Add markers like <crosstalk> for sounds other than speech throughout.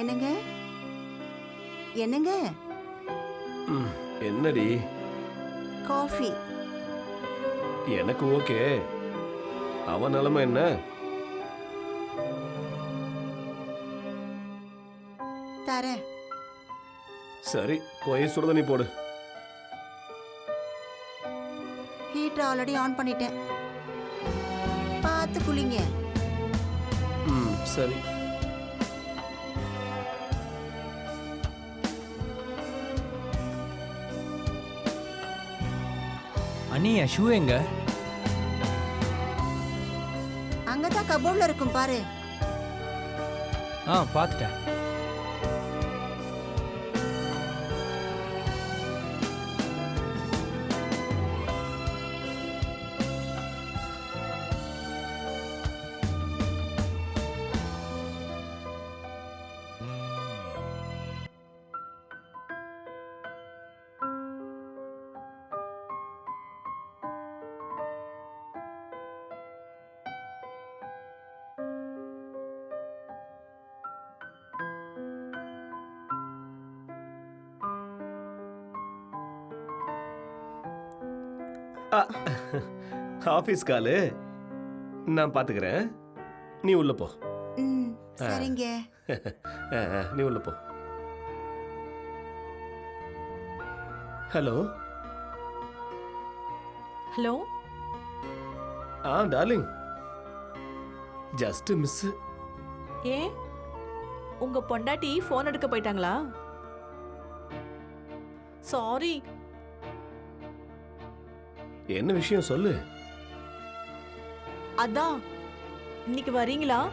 என்னங்க? என்னங்க? என்னடி? காஃபி. எனக்கு ஓகே. அவன் நிலைமை என்ன? தரேன். சரி போய் சுடுதண்ணி போடு. ஹீட்டர் ஆல்ரெடி ஆன் பண்ணிட்டேன். பார்த்து குளிங்க. ம் சரி. என் ஷூ எங்க? அங்கதான் கபோர்ட்ல இருக்கும் பாரு. ஆ பார்த்துட்டேன். ஆஃபீஸ் <laughs> காலு. நான் பார்த்துக்கிறேன் நீ உள்ள போ. ம் சரிங்க. <laughs> நீ உள்ள போ. ஹலோ? ஹலோ? ஆ டார்லிங். Just miss. ஏன் உங்க பொண்டாட்டி ஃபோன் எடுக்க போயிட்டாங்களா? சாரி என்ன விஷயம் சொல்லு. அதான் இன்னைக்கு வரீங்களா?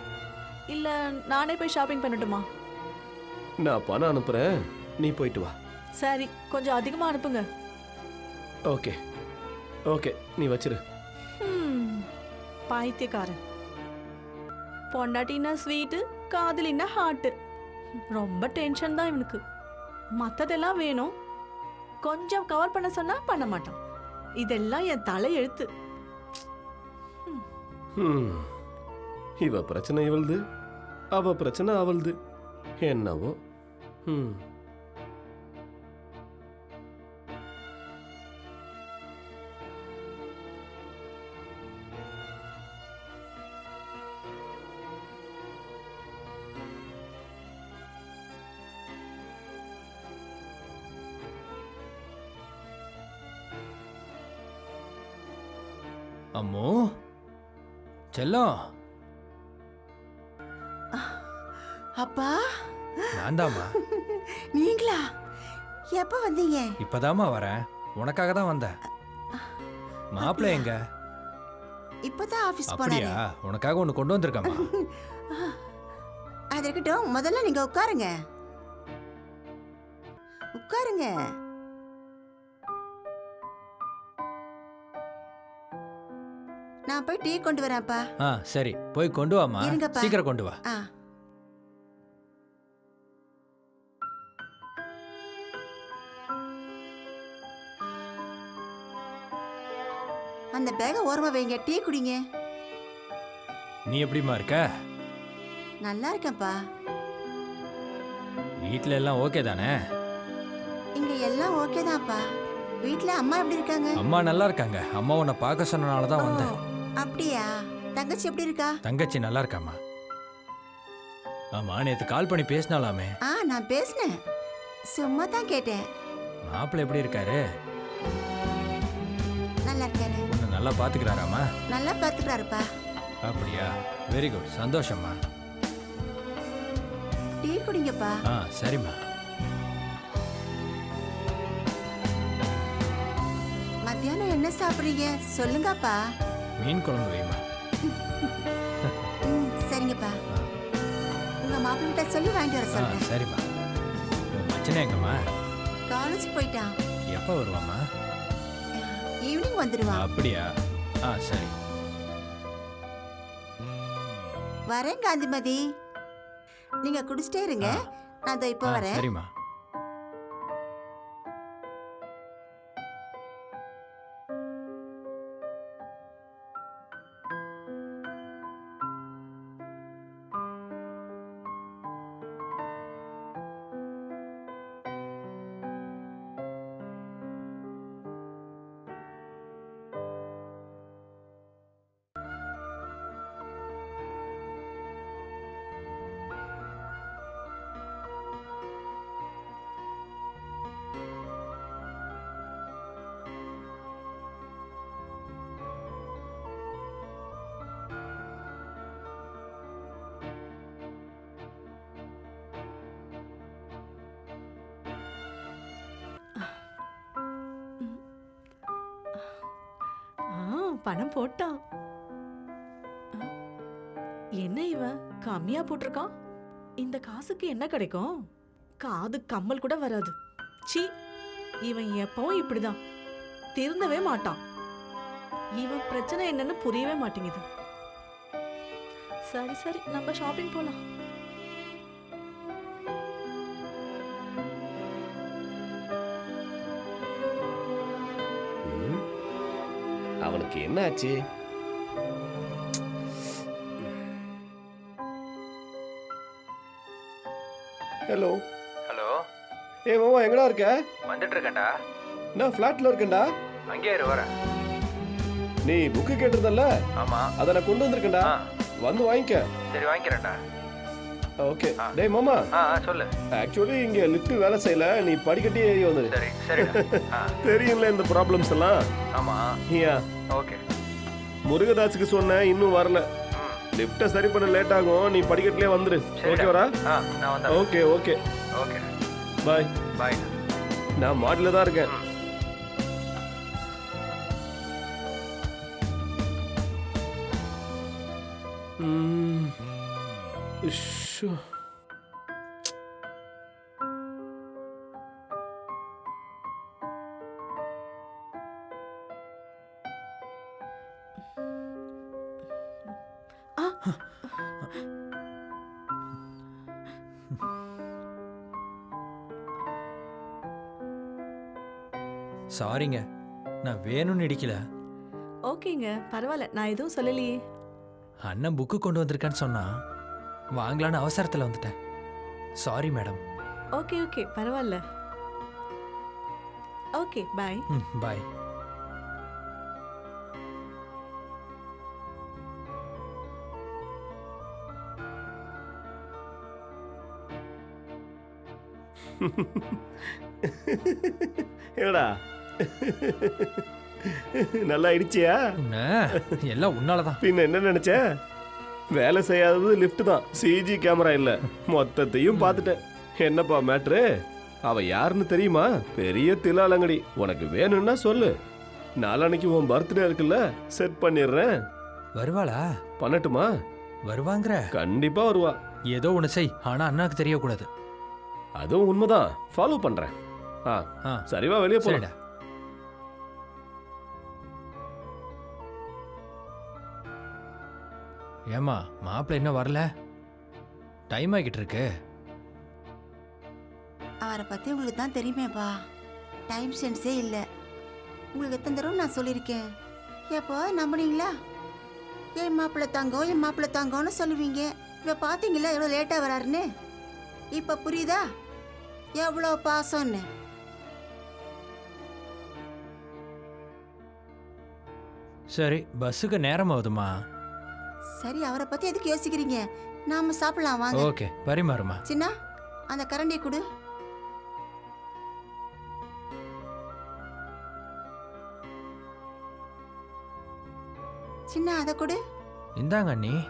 இல்ல நானே போய் ஷாப்பிங் பண்ணட்டுமா? நான் பணம் அனுப்புறேன். நீ போயிட்டு வா. சரி கொஞ்சம் அதிகமா அனுப்புங்க. ஓகே. ஓகே நீ வச்சிரு. ஹம், பைத்தியக்காரன் பொண்டாட்டின்னா ஸ்வீட்டு காதலின்னா ஹார்ட்டு ரொம்ப டென்ஷன் தான் இவனுக்கு. மற்றதெல்லாம் வேணும். கொஞ்சம் கவர் பண்ண சொன்னா பண்ண மாட்டான். இதெல்லாம் என் தலையெழுத்து. இவ பிரச்சனை இவள்து அவ பிரச்சனை அவள்து. என்னவோ? ம் அம்மோ. செல்லம் அப்பா. நான் தாம்மா நீங்களா? எப்ப வந்தீங்க? இப்பதாம்மா வரேன். உனக்காக தான் வந்தேன். மாப்பிள்ளை எங்க? இப்பதான் ஆபீஸ் அப்படியா? போனாரு உனக்காக ஒன்று கொண்டு வந்திருக்கேம்மா. அது இருக்கட்டும் முதல்ல நீங்க உட்காருங்க. உட்காருங்க. நான் போய் டீ கொண்டு வரேன்ப்பா. ஆ சரி. போய் கொண்டு வாம்மா. இருங்கப்பா. சீக்கிரம் கொண்டு வா. ஆ. அந்த பேக ஓரமா வைங்க. டீ குடிங்க. நீ எப்படிம்மா இருக்க? நல்லா இருக்கேன்ப்பா. வீட்ல எல்லாம் ஓகே தானே? இங்க எல்லாம் ஓகே தான்ப்பா. வீட்ல அம்மா எப்படி இருக்காங்க? அம்மா நல்லா இருக்காங்க. அம்மா உன்னை பார்க்க சொன்னனால தான் வந்தேன். அப்படியா? தங்கச்சி எப்படி இருக்கா? தங்கச்சி நல்லா இருக்காம்மா. ஆமா நேத்து கால் பண்ணி பேசினாலாமே. ஆ நான் பேசினேன். சும்மா தான் கேட்டேன். மாப்பிள்ளை எப்படி இருக்காரு? நல்லா இருக்காரு. உன்னை நல்லா பாத்துக்கிறாராமா நல்லா பாத்துக்கிறாருப்பா. அப்படியா? வெரி குட் சந்தோஷம்மா. டீ குடிங்கப்பா. ஆ சரிம்மா. மத்தியானம் என்ன சாப்பிடுறீங்க? சொல்லுங்கப்பா. மீன் குழம்பு வைம்மா ம் <laughs> சரிங்கப்பா உங்க மாப்பிள்ளைகிட்ட சொல்லி வாங்கிட்டு வர சரிம்மா. உன் மச்சனே எங்கம்மா? காலேஜ் போயிட்டான் எப்போ வருவாம்மா? ஈவினிங் வந்துடுவான் அப்படியா? ஆ சரி. வரேன் காந்திமதி. நீங்க குடிச்சிட்டே இருங்க. நான் இப்போ வரேன். சரிம்மா. பணம் போட்டான். என்ன இவன் கம்மியா போட்டிருக்கான்? இந்த காசுக்கு என்ன கிடைக்கும்? காது கம்மல் கூட வராது. சி இவன் எப்பவும் இப்படிதான். திருந்தவே மாட்டான். இவன் பிரச்சனை என்னன்னு புரியவே மாட்டேங்குது. சரி சரி நம்ம ஷாப்பிங் போலாம். அவனுக்கு என்ன ஆச்சு ஹலோ ஹலோ ஏ மாமா எங்கடா இருக்க? வந்துட்டு இருக்கேன்டா நான் ஃப்ளாட்ல இருக்கேன்டா? அங்கேயே இரு வரேன். நீ புக்கு கேட்டிருந்தல்ல? ஆமா. அதை நான் கொண்டு வந்திருக்கேன்டா. வந்து வாங்கிக்க. சரி வாங்கிக்கிறேன்டா. ஓகே. டேய் மாமா. ஆ ஆ, சொல்லு. ஆக்சுவலி இங்க லிஃப்ட் வேலை செய்யல. நீ படிக்கட்டே ஏறி வந்துரு. சரி சரிடா. ஆ. தெரியும்ல இந்த ப்ராப்ளம்ஸ் எல்லாம்? ஆமா. ஐயா ஓகே. முருகதாஸுக்கு சொன்னேன் இன்னும் வரல. லிஃப்ட்டை சரி பண்ண லேட் ஆகும். நீ படிக்கட்டிலே வந்துரு. ஓகேவரா okay okay okay bye bye நான் மாடியில் தான் இருக்கேன். ம். ம். சாரிங்க நான் வேணும்னு இடிக்கல. ஓகேங்க. பரவாயில்ல. நான் எதுவும் சொல்லலையே. அண்ணன் புக்கு கொண்டு வந்திருக்கான்னு சொன்னா வாங்கலான்னு அவசரத்தில் வந்துட்டேன். Sorry madam okay okay. பரவாயில்ல. ஓகே பாய் பாய் என்னடா? நல்லா என்ன? எல்லாம் உன்னால தான் பின்ன என்ன நினைச்ச? வேலை செய்யாதது லிஃப்ட் தான். சிஜி கேமரா இல்ல. மொத்தத்தையும் பார்த்துட்டேன். என்னப்பா மேட்ரு அவ யாருன்னு தெரியுமா? பெரிய திலாலங்கடி உனக்கு வேணும்னா சொல்லு. நாளான்னைக்கு உன் பர்த்டே இருக்குல்ல. செட் பண்ணிடுறேன். வருவாளா? பண்ணட்டுமா? வருவாங்கிற. கண்டிப்பா வருவா. ஏதோ ஒன்று செய். ஆனா அண்ணாக்கு தெரியக்கூடாது. அதுவும் உண்மைதான். ஃபாலோ பண்றேன். ஆ சரிவா வெளியே போலாம். ஏம்மா மாப்பிள்ளை இன்னும் வரல? டைம் ஆகிட்டு இருக்கு அவரை பத்தி உங்களுக்கு தான் தெரியுமேப்பா. டைம் சென்ஸே இல்ல. உங்களுக்கு எத்தனை தடவை நான் சொல்லியிருக்கேன்? எப்போ? நம்புனீங்களா? என் மாப்பிள்ளை தங்கம் என் மாப்பிள்ளை தங்கம்னு சொல்லுவீங்க. இப்போ பார்த்தீங்களா எவ்வளோ லேட்டாக வராருன்னு? இப்போ புரியுதா? எவ்வளோ பாசம்னு? சரி பஸ்ஸுக்கு நேரம் ஆகுதுமா சரி அவரை பத்தி எதுக்கு யோசிக்கிறீங்க? நாம சாப்பிடலாம் வாங்க. ஓகே பரிமாறுமா. சின்ன அந்த கரண்டியை கொடு. சின்ன அதை கொடு. இந்தாங்க அண்ணி.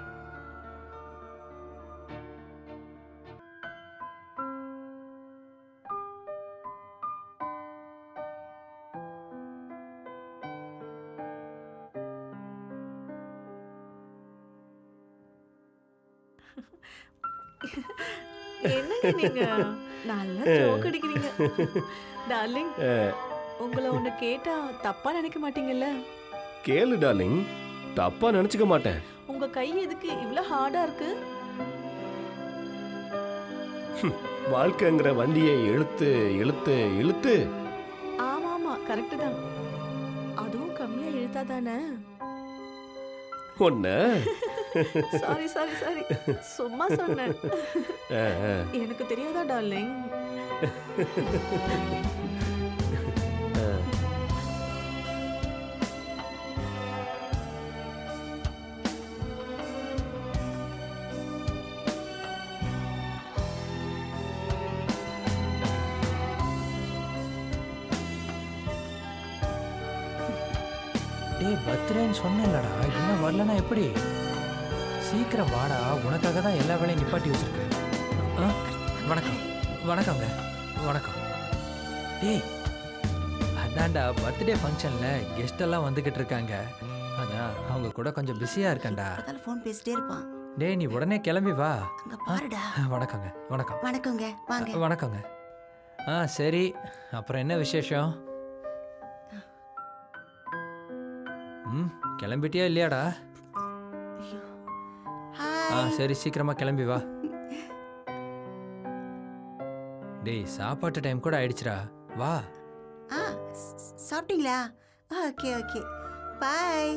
என்னங்க நீங்க? நல்லா ஜோக் அடிக்கிறீங்க. டார்லிங் உங்களை ஒண்ணு கேட்டா தப்பா நினைக்க மாட்டீங்கல்ல? கேளு டார்லிங் தப்பா நினைச்சுக்க மாட்டேன். உங்க கை எதுக்கு இவ்ளோ ஹார்டா இருக்கு? வாழ்க்கைங்கிற வண்டியை இழுத்து இழுத்து இழுத்து. ஆமா ஆமா கரெக்ட் தான். அதுவும் கம்மியா இழுத்தா தானே? ஒன்ன சாரி சாரி சாரி சும்மா சொன்னேன். எனக்கு தெரியாதா டார்லிங் டேய் பர்த்டேன்னு சொன்னேன்லடா. இன்னும் வரலனா எப்படி? சீக்கிரம் வாடா. உனக்காக தான் எல்லா வேலையும் நிப்பாட்டி வச்சிருக்கு ஆ, வணக்கம். வணக்கங்க வணக்கம். டேய் அதான்டா பர்த்டே ஃபங்க்ஷனில் கெஸ்ட் எல்லாம் வந்துக்கிட்டு இருக்காங்க. அதான் அவங்க கூட கொஞ்சம் பிஸியா இருக்கேன்டா. ஃபோன் பேசிட்டே இருப்பான். டேய் நீ உடனே கிளம்பி வா. அங்க பாருடா. வணக்கங்க வணக்கம். வணக்கங்க வாங்க. வணக்கங்க ஆ சரி. அப்புறம் என்ன விசேஷம்? ம் கிளம்பிட்டியா இல்லையாடா. ஆ சரி சீக்கிரமா கிளம்பி வா. டேய் சாப்பாட்டு டைம் கூட ஆயிடுச்சுடா. வா. ஆ சாப்பிட்டீங்களா? Okay okay. பாய்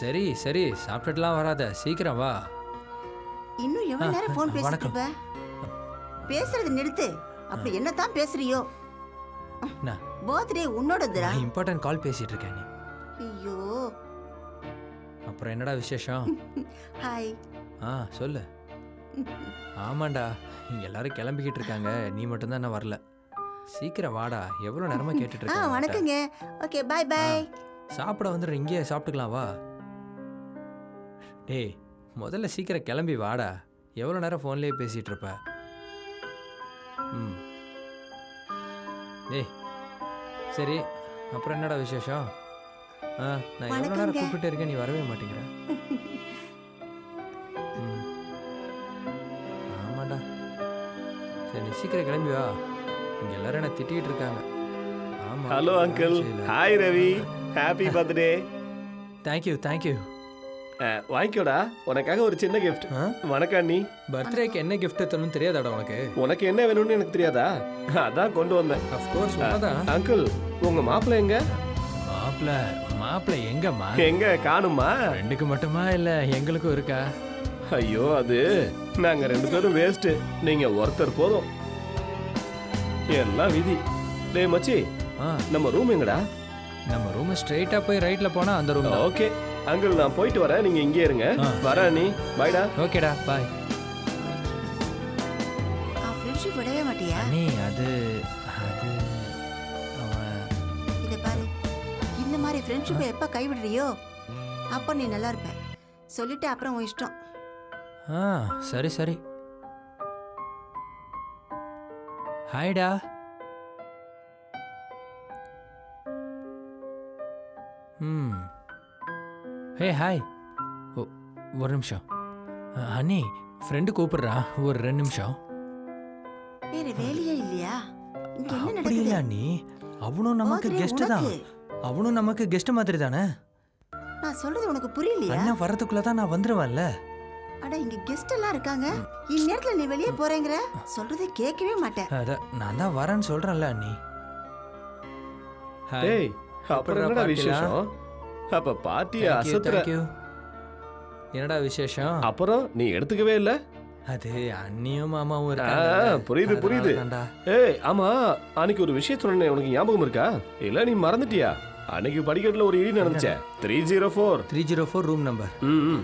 சரி சரி சாப்பிட்டுட்டுலாம் வராத. சீக்கிரம் வா. இன்னும் எவ்வளவு நேரம் ஃபோன் பேசிட்டு. இருப்ப? பேசுறது நிறுத்து. அப்படி என்னதான் பேசுறியோ? பர்த்டே உன்னோடதுடா. இம்பார்ட்டன்ட் கால் பேசிட்டு இருக்கேன் நீ. அப்புறம் என்னடா விசேஷம்? ஹாய் ஆ சொல்லு. ஆமாண்டா இங்க எல்லாரும் கிளம்பிக்கிட்டு இருக்காங்க. நீ மட்டும்தான் என்ன வரல. சீக்கிரம் வாடா எவ்வளோ நேரமா கேட்டுட்டு ஆ இருக்க. வணக்கங்க. ஓகே பாய் பாய் சாப்பிட வந்துடுற இங்கேயே சாப்பிட்டுக்கலாம் வா. டேய் முதல்ல சீக்கிரம் கிளம்பி வாடா. எவ்வளோ நேரம் ஃபோன்லேயே பேசிகிட்டு இருப்ப? ம். டேய் சரி அப்புறம் என்னடா விசேஷம்? நான் எவ்வளோ நேரம். கூப்பிட்டு இருக்கேன் நீ வரவே மாட்டேங்கிற. ம். ஆமாண்டா சரி நீ சீக்கிரம் கிளம்பி வா. இங்கே எல்லாரும் என்ன திட்டிகிட்டு இருக்காங்க. ஆமாம் hello uncle hi Ravi happy birthday thank you thank you வாங்கிக்கோடா. உனக்காக ஒரு சின்ன கிஃப்ட் வணக்கம் அண்ணி. பர்த்டேக்கு என்ன gift தரணும்னு தெரியாதாடா உனக்கு? உனக்கு என்ன வேணும்னு எனக்கு தெரியாதா? அதான் கொண்டு வந்தேன். அஃப்கோர்ஸ் அங்கிள் உங்க மாப்பிள்ளை எங்க? மாப்பிள மாப்பிள எங்கம்மா? எங்க காணுமா ரெண்டுக்கு மட்டுமா இல்ல எங்களுக்கும் இருக்கா? ஐயோ அது நாங்க ரெண்டு பேரும் வேஸ்ட் நீங்க ஒருத்தர் போதும். எல்லாம் விதி. டேய் மச்சி ஆ. நம்ம ரூம் எங்கடா? நம்ம ரூம் ஸ்ட்ரைட்டா போய் ரைட்ல போனா அந்த ரூம் தான். ஓகே. அங்கிள் நான் போயிட்டு வரேன். நீங்க இங்கே இருங்க. வரேன் நீ. பாய்டா ஓகேடா பாய் ஃப்ரெண்ட்ஷிப் விடவே மாட்டியா? அது ஃப்ரெண்ட்ஷிப்பை எப்போ கைவிடுறியோ அப்போ நீ நல்லா இருப்ப. சொல்லிட்டு அப்புறம் உன் இஷ்டம். ஆ சரி சரி. ஹாய்டா. ம். Hey hi. ஓ ஒரு நிமிஷம். அண்ணி ஃப்ரெண்டு கூப்பிடுறா. ஒரு ரெண்டு நிமிஷம். வேற வேலையே இல்லையா? இங்க என்ன அண்ணி அவனும் நமக்கு கெஸ்ட் தான். அவனும் நமக்கு கெஸ்ட் மாதிரி தானே நான் சொல்றது உனக்கு புரியலையா? அண்ணா வரதுக்குள்ள தான் நான் வந்துருவேன்ல. அட இங்க கெஸ்ட் எல்லாம் இருக்காங்க. இந்நேரத்துல நீ வெளியே போறேங்கிற? சொல்றதை கேட்கவே மாட்டேன். அதான் நான் தான் வரேன்னு சொல்றேன்ல அண்ணி. ஹாய் டேய் அப்புறம் என்னடா? விசேஷம்? அப்ப பார்ட்டிய அசத்துற. என்னடா விசேஷம்? அப்புறம் நீ எடுத்துக்கவே இல்ல? அது அண்ணியும் மாமாவும் இருக்காங்க. புரியுது, புரியுது. ஏய் ஆமா அன்னைக்கு ஒரு விஷயம் சொன்னேன் உனக்கு ஞாபகம் இருக்கா? இல்ல நீ மறந்துட்டியா? அன்னைக்கு படிக்கட்டுல ஒரு இடி நடந்துச்சே. Three zero four three zero four room number ம்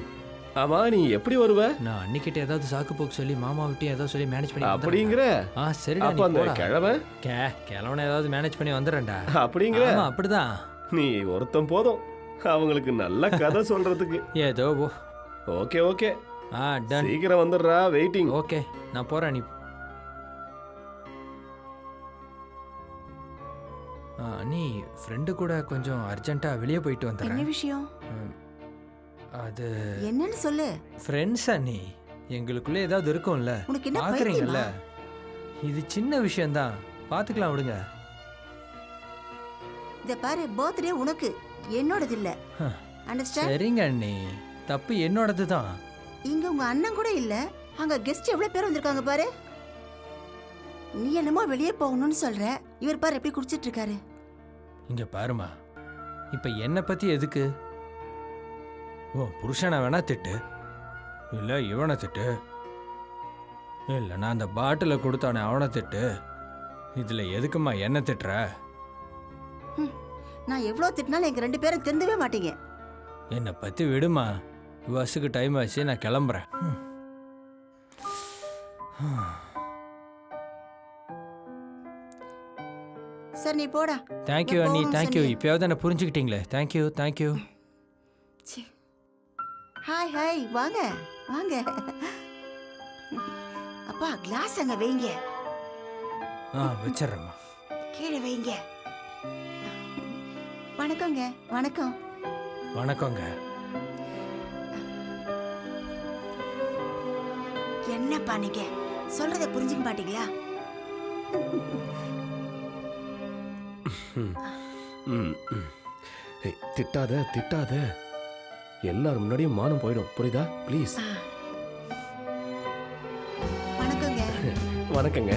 ஆமா நீ எப்படி வருவ? நான் அன்னிக்கிட்ட ஏதாவது சாக்கு போக்கு சொல்லி மாமா விட்டு ஏதாவது சொல்லி மேனேஜ் பண்ணி. அப்படிங்கிற? ஆ சரிடா அப்ப அந்த. கிழமை கே கிழவனை ஏதாவது மேனேஜ் பண்ணி வந்துடுறேன்டா. அப்படிங்கிற? ஆமா அப்படிதான். நீ ஒருத்தன் போதும். அவங்களுக்கு நல்ல கதை சொல்றதுக்கு. ஏதோ ஓகே ஓகே. ஆ டன் சீக்கிரம் வந்துடுறா வெயிட்டிங் ஓகே நான் போறேன் நீ நீ ஃப்ரெண்டு கூட கொஞ்சம் அர்ஜென்ட்டா வெளியே போயிட்டு என்ன வந்துடுறேன் விஷயம் அது என்னன்னு சொல்லு. ஃப்ரெண்ட்ஸ் அண்ணி எங்களுக்குள்ள ஏதாவது இருக்கும்ல? உனக்கு என்ன பாக்குறீங்கல்ல? பைத்தியமா? இது சின்ன விஷயம்தான். பாத்துக்கலாம் விடுங்க. இத பாரு பர்த்டே உனக்கு. என்னோடது இல்ல ஹ. அண்டர்ஸ்டாண்ட் சரிங்க அண்ணி. தப்பு என்னோடது தான் இங்க உங்க அண்ணன் கூட இல்ல. அங்க கெஸ்ட் எவ்வளவு பேர் வந்திருக்காங்க பாரு. நீ என்னமோ வெளியே போகணும்னு சொல்ற. இவர் பாரு எப்படி குடிச்சிட்டு இருக்காரு இங்க பாருமா. இப்ப என்னை பத்தி எதுக்கு? ஓ புருஷனை வேணா திட்டு. இல்ல இவனை திட்டு. இல்ல நான் அந்த பாட்டில கொடுத்தானே அவனை திட்டு. இதுல எதுக்குமா என்ன திட்டுற? நான் எவ்வளவு திட்டினாலும் எங்க ரெண்டு பேரும் திருந்தவே மாட்டீங்க. என்னை பத்தி விடுமா. பஸ்ஸுக்கு டைம் ஆச்சு நான் கிளம்புறேன். ம். சரி போடா. தேங்க்யூ அண்ணி தேங்க்யூ. இப்பயாவது என்ன புரிஞ்சுக்கிட்டீங்களே. Thank you thank you. Hi hi வாங்க வாங்க. அப்பா கிளாஸ் அங்க வைங்க. ஆ வச்சிடுறேம்மா. கீழே வைங்க. வணக்கங்க வணக்கம். வணக்கங்க. என்னப்பா நீங்க? சொல்றத புரிஞ்சுக்க மாட்டீங்களா? திட்டாத திட்டாத. எல்லாரும் முன்னாடியும் மானம் போயிடும். புரியுதா? ப்ளீஸ். வணக்கங்க. வணக்கங்க.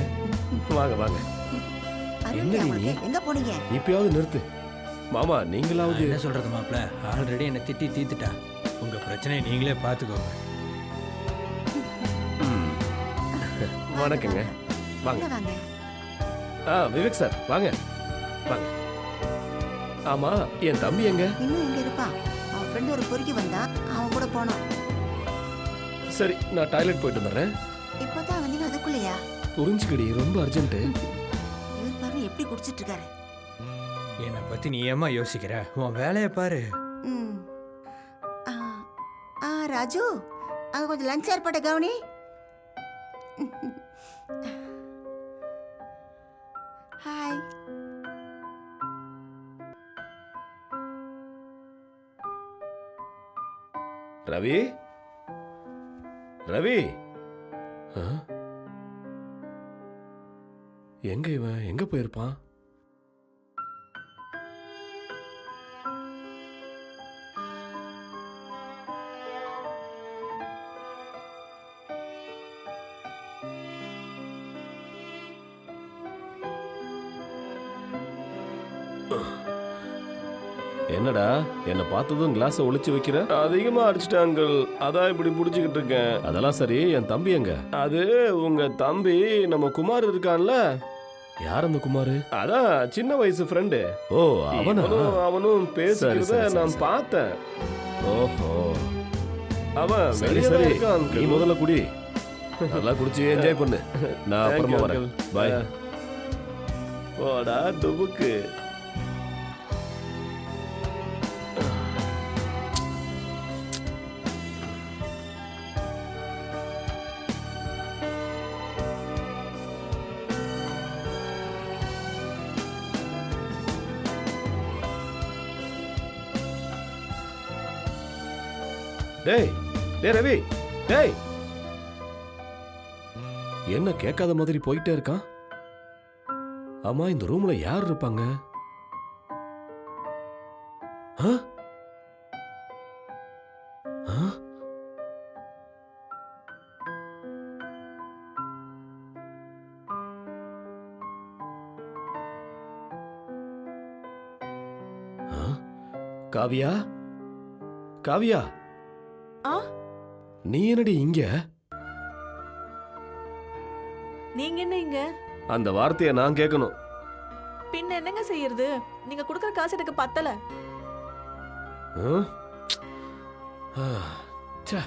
வாங்க வாங்க. உங்களுக்கு நீ? எங்க போனீங்க? இப்பயாவது நிறுத்து. மாமா நீங்களாவது என்ன சொல்றது மாப்ள ஆல்ரெடி என்னை திட்டி தீத்துட்டா உங்க பிரச்சனையை நீங்களே பார்த்துக்கோங்க ம். வணக்கங்க. வாங்க. ஆ விவேக் சார் வாங்க. வாங்க. ஆமா என் தம்பி எங்க? இன்னும் எங்க இருப்பான். அவன் ஃப்ரெண்டு ஒரு பொறுக்கி வந்தான் அவன் கூட போனோம் சரி நான் டாய்லெட் போயிட்டு வந்துடுறேன். இப்பதான் வந்தீங்க அதுக்குள்ளயா? புரிஞ்சுக்கடி ரொம்ப அர்ஜென்ட் இவர் பாருங்க எப்படி குடிச்சிட்டு இருக்காரு என்னை பத்தி நீ ஏமா யோசிக்கிற? உன் வேலையை பாரு. ம். ஆ ஆ ராஜு அங்க கொஞ்சம் லஞ்ச் ஏற்பாட்டை கவனி. ரவி? ரவி? ஆ? எங்க இவன்? எங்க போயிருப்பான்? என்னடா என்ன பார்த்ததும் கிளாஸ ஒளிச்சு வைக்கிற? அதிகமா அடிச்சிட்டேன் அங்கிள் அதான் இப்படி புடிச்சுக்கிட்டு இருக்கேன். அதெல்லாம் சரி என் தம்பி எங்க? அது உங்க தம்பி நம்ம குமார் இருக்கான்ல? யார் அந்த குமார்? அதான் சின்ன வயசு ஃப்ரெண்டு ஓ அவனா? அவனும் பேசுறத நான். பார்த்தேன். ஓஹோ. அவன் சரி சரி. நீ. முதல்ல குடி. நல்லா குடிச்சு என்ஜாய் பண்ணு. நான் அப்புறமா வரேன். பாய். போடா டுபுக்கு. டேய் டேய் ரவி டேய். என்ன கேட்காத மாதிரி போயிட்டே இருக்கான்? ஆமா இந்த ரூம்ல யார் இருப்பாங்க? ஆ? ஆ? காவியா? காவியா? நீ என்னடி இங்க? நீங்க என்ன இங்க? அந்த வார்த்தையை நான் கேட்கணும் பின்ன என்னங்க செய்யறது? நீங்க கொடுக்குற காசு எனக்கு பத்தல. ஆ? ஆ, ச்சே.